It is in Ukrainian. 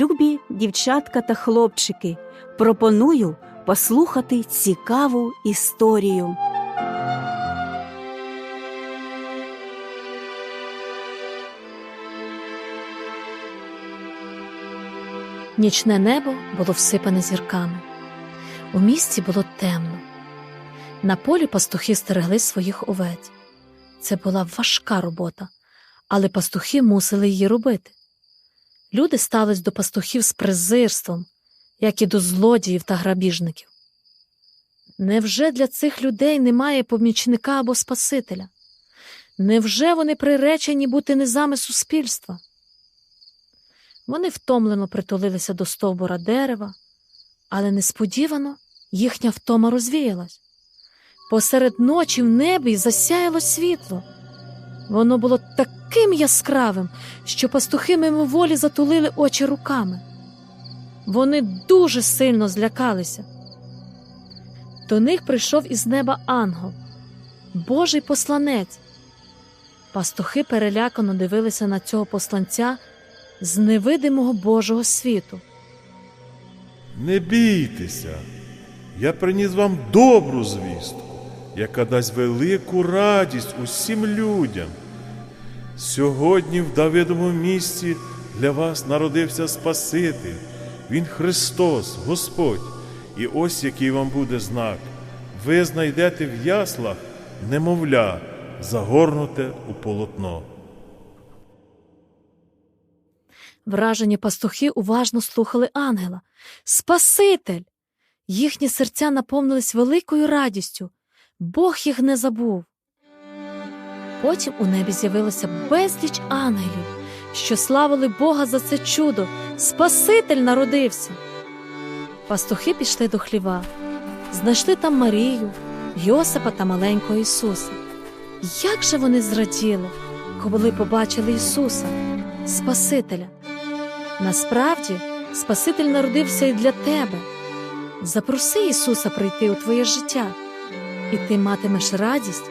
Любі дівчатка та хлопчики, пропоную послухати цікаву історію. Нічне небо було всипане зірками. У місті було темно. На полі пастухи стерегли своїх овець. Це була важка робота, але пастухи мусили її робити. Люди ставились до пастухів з презирством, як і до злодіїв та грабіжників. Невже для цих людей немає помічника або спасителя? Невже вони приречені бути низами суспільства? Вони втомлено притулилися до стовбура дерева, але несподівано їхня втома розвіялась. Посеред ночі в небі засяяло світло. Воно було таким яскравим, що пастухи мимоволі затулили очі руками. Вони дуже сильно злякалися. До них прийшов із неба ангел, Божий посланець. Пастухи перелякано дивилися на цього посланця з невидимого Божого світу. Не бійтеся, я приніс вам добру звістку, яка дасть велику радість усім людям. Сьогодні в Давидовому місті для вас народився Спаситель, Він Христос, Господь. І ось який вам буде знак. Ви знайдете в яслах немовля, загорнуте у полотно. Вражені пастухи уважно слухали ангела. Спаситель! Їхні серця наповнились великою радістю. Бог їх не забув. Потім у небі з'явилося безліч ангелів, що славили Бога за це чудо. Спаситель народився. Пастухи пішли до хліва, знайшли там Марію, Йосипа та маленького Ісуса. Як же вони зраділи, коли побачили Ісуса, Спасителя. Насправді, Спаситель народився і для тебе. Запроси Ісуса прийти у твоє життя, і ти матимеш радість,